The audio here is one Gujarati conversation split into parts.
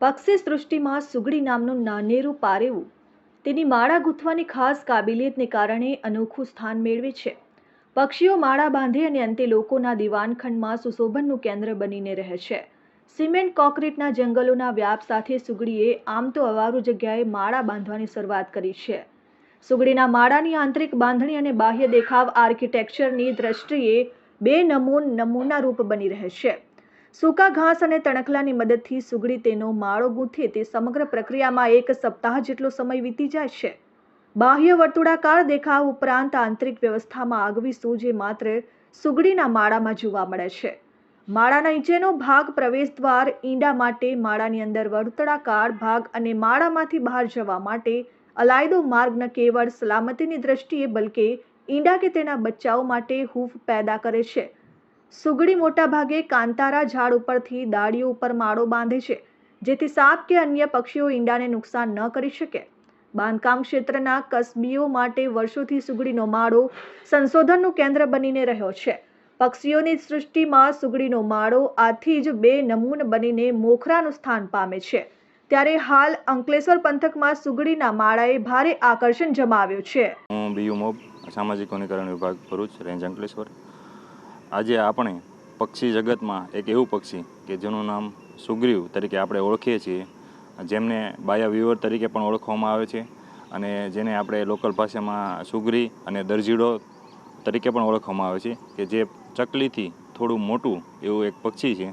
પક્ષી સૃષ્ટિમાં સુગડી નામનું નાનેરું પારેવું. તેની માળા ગૂંથવાની ખાસ કાબિલિયતને કારણે અનોખું સ્થાન મેળવે છે. પક્ષીઓ માળા બાંધે અને અંતે લોકોના દિવાનખંડમાં સુશોભનનું કેન્દ્ર બનીને રહે છે. સિમેન્ટ કોન્ક્રીટના જંગલોના વ્યાપ સાથે સુગડીએ આમ તો અવારું જગ્યાએ માળા બાંધવાની શરૂઆત કરી છે. સુગડીના માળાની આંતરિક બાંધણી અને બાહ્ય દેખાવ આર્કિટેક્ચરની દ્રષ્ટિએ બે નમૂન નમૂના રૂપ બની રહે છે. સૂકા ઘાસ અને તણખલાની મદદથી સુગડી તેનો માળો ગૂંથે તે સમગ્ર પ્રક્રિયામાં એક સપ્તાહ જેટલો સમય વીતી જાય છે. બાહ્ય વર્તુળાકાર દેખાવ ઉપરાંત આંતરિક વ્યવસ્થામાં આગવી સૂજ એ માત્ર સુગડીના માળામાં જોવા મળે છે. માળાના નીચેનો ભાગ પ્રવેશ દ્વાર ઈંડા માટે માળાની અંદર વર્તુળાકાર ભાગ અને માળામાંથી બહાર જવા માટે અલાયદો માર્ગ ન કેવળ સલામતીની દ્રષ્ટિએ, બલકે ઈંડા કે તેના બચ્ચાઓ માટે હૂફ પેદા કરે છે. સુગડી મોટાભાગે કાંતારા ઝાડ ઉપરથી દાળીઓ ઉપર માળો બાંધે છે, જેથી સાપ કે અન્ય પક્ષીઓ ઈંડાને નુકસાન ન કરી શકે. બાંધકામ ક્ષેત્રના કસબીઓ માટે વર્ષોથી સુગડીનો માળો સંશોધનનું કેન્દ્ર બનીને રહ્યો છે. પક્ષીઓની સૃષ્ટિમાં સુગડીનો માળો આથી જ બે નમૂન બનીને મોખરાનું સ્થાન પામે છે. ત્યારે હાલ અંકલેશ્વર પંથકમાં સુગડીના માળાએ ભારે આકર્ષણ જમાવ્યું છે. હું બીયુ મોબ, સામાજિક વનીકરણ વિભાગ ભરૂચ, રેન્જ અંકલેશ્વર. આજે આપણે પક્ષી જગતમાં એક એવું પક્ષી કે જેનું નામ સુગ્રીવ તરીકે આપણે ઓળખીએ છીએ. જેમને બાયા વ્યુઅર તરીકે પણ ઓળખવામાં આવે છે અને જેને આપણે લોકલ ભાષામાં સુગરી અને દરજીડો તરીકે પણ ઓળખવામાં આવે છે કે જે ચકલીથી થોડું મોટું એવું એક પક્ષી છે.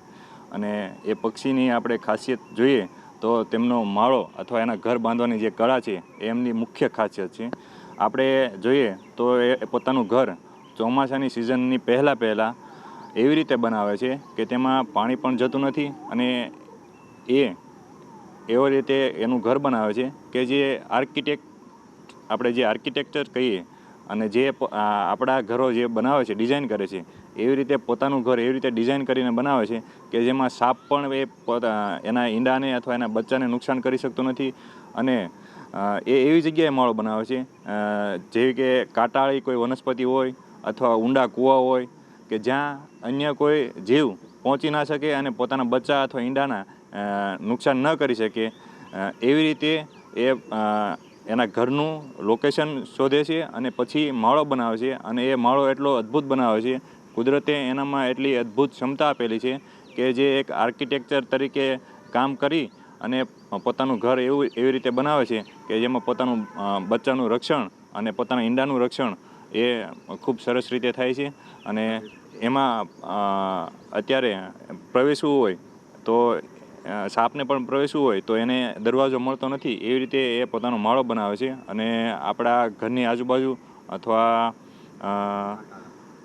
અને એ પક્ષીની આપણે ખાસિયત જોઈએ તો તેમનો માળો અથવા એના ઘર બાંધવાની જે કળા છે એ એમની મુખ્ય ખાસિયત છે. આપણે જોઈએ તો એ પોતાનું ઘર ચોમાસાની સિઝનની પહેલાં પહેલાં એવી રીતે બનાવે છે કે તેમાં પાણી પણ જતું નથી અને એ એવી રીતે એનું ઘર બનાવે છે કે જે આર્કિટેક્ટ આપણે જે આર્કિટેક્ચર કહીએ અને જે આપણા ઘરો જે બનાવે છે, ડિઝાઇન કરે છે, એવી રીતે પોતાનું ઘર એવી રીતે ડિઝાઇન કરીને બનાવે છે કે જેમાં સાપ પણ એ પોતા- એના ઈંડાને અથવા એના બચ્ચાને નુકસાન કરી શકતો નથી અને એ એવી જગ્યાએ માળો બનાવે છે જેવી કે કાંટાળી કોઈ વનસ્પતિ હોય અથવા ઊંડા કૂવા હોય કે જ્યાં અન્ય કોઈ જીવ પહોંચી ના શકે અને પોતાના બચ્ચા અથવા ઈંડાના નુકસાન ન કરી શકે એવી રીતે એ એના ઘરનું લોકેશન શોધે છે અને પછી માળો બનાવે છે અને એ માળો એટલો અદ્ભુત બનાવે છે. કુદરતે એનામાં એટલી અદ્ભુત ક્ષમતા આપેલી છે કે જે એક આર્કિટેક્ચર તરીકે કામ કરી અને પોતાનું ઘર એવું, એવી રીતે બનાવે છે કે જેમાં પોતાનું બચ્ચાનું રક્ષણ અને પોતાના ઈંડાનું રક્ષણ એ ખૂબ સરસ રીતે થાય છે અને એમાં અત્યારે પ્રવેશવું હોય તો સાપને પણ પ્રવેશવું હોય તો એને દરવાજો મળતો નથી. એવી રીતે એ પોતાનો માળો બનાવે છે અને આપણા ઘરની આજુબાજુ અથવા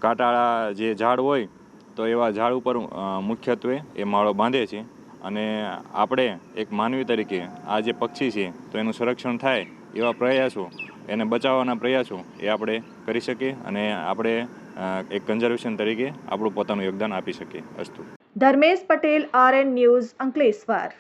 કાંટાળા જે ઝાડ હોય તો એવા ઝાડ ઉપર મુખ્યત્વે એ માળો બાંધે છે અને આપણે એક માનવી તરીકે આ જે પક્ષી છે તો એનું સંરક્ષણ થાય એવા પ્રયાસો એને બચાવવાના પ્રયાસો એ આપણે કરી શકીએ અને આપણે એક કન્ઝર્વેશન તરીકે આપણું પોતાનું યોગદાન આપી શકીએ. અસ્તુ. Dharmesh Patel RN news Ankleshwar.